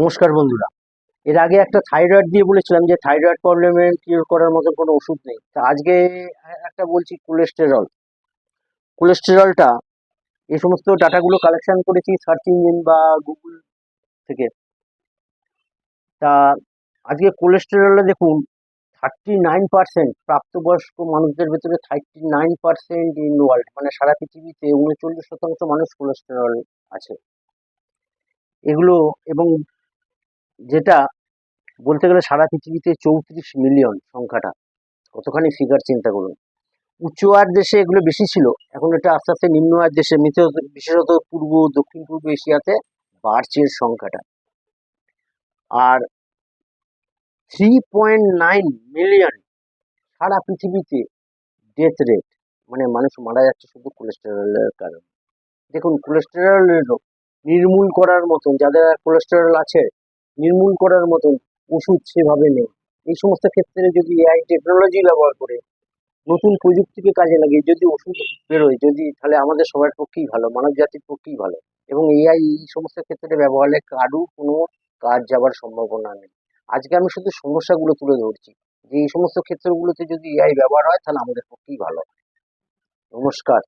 নমস্কার বন্ধুরা। এর আগে একটা থাইরয়েড দিয়ে বলেছিলাম যে থাইরয়েড প্রবলেমের কিওর করার মতো কোনো ওষুধ নেই। তা আজকে একটা বলছি কোলেস্টেরল কোলেস্টেরলটা এই সমস্ত ডাটাগুলো কালেকশন করেছি সার্চ ইঞ্জিন বা গুগল থেকে। তা আজকে কোলেস্টেরলে দেখুন থার্টি নাইন পার্সেন্ট প্রাপ্তবয়স্ক মানুষদের ভেতরে thirty nine percent in world মানে সারা পৃথিবীতে উনচল্লিশ শতাংশ মানুষ কোলেস্টেরল আছে। এগুলো এবং যেটা বলতে গেলে সারা পৃথিবীতে চৌত্রিশ মিলিয়ন সংখ্যাটা। কতখানি ফিগার চিন্তা করুন। উচ্চ আয়ের দেশে এগুলো বেশি ছিল, এখন এটা আস্তে আস্তে নিম্ন আয়ের দেশে বিশেষত- পূর্ব, দক্ষিণ পূর্ব এশিয়াতে বাড়ছে সংখ্যাটা। আর থ্রি পয়েন্ট নাইন মিলিয়ন সারা পৃথিবীতে ডেথ রেট মানে মানুষ মারা যাচ্ছে শুধু কোলেস্টেরলের কারণে। দেখুন কোলেস্টেরলের নির্মূল করার মতন যাদের কোলেস্টেরল আছে নির্মূল করার মতন ওষুধ সেভাবে নেই। এই সমস্ত ক্ষেত্রে যদি এআই টেকনোলজি ব্যবহার করে নতুন প্রযুক্তিকে কাজে লাগিয়ে যদি ওষুধ বেরোয়, যদি তাহলে আমাদের সবার পক্ষেই ভালো মানব জাতির পক্ষেই ভালো। এবং এআই এই সমস্ত ক্ষেত্রে ব্যবহারে কারু কোনো কাজ যাওয়ার সম্ভাবনা নেই। আজকে আমি শুধু সমস্যাগুলো তুলে ধরছি। যে এই সমস্ত ক্ষেত্রগুলোতে যদি এআই ব্যবহার হয়, তাহলে আমাদের পক্ষেই ভালো। নমস্কার।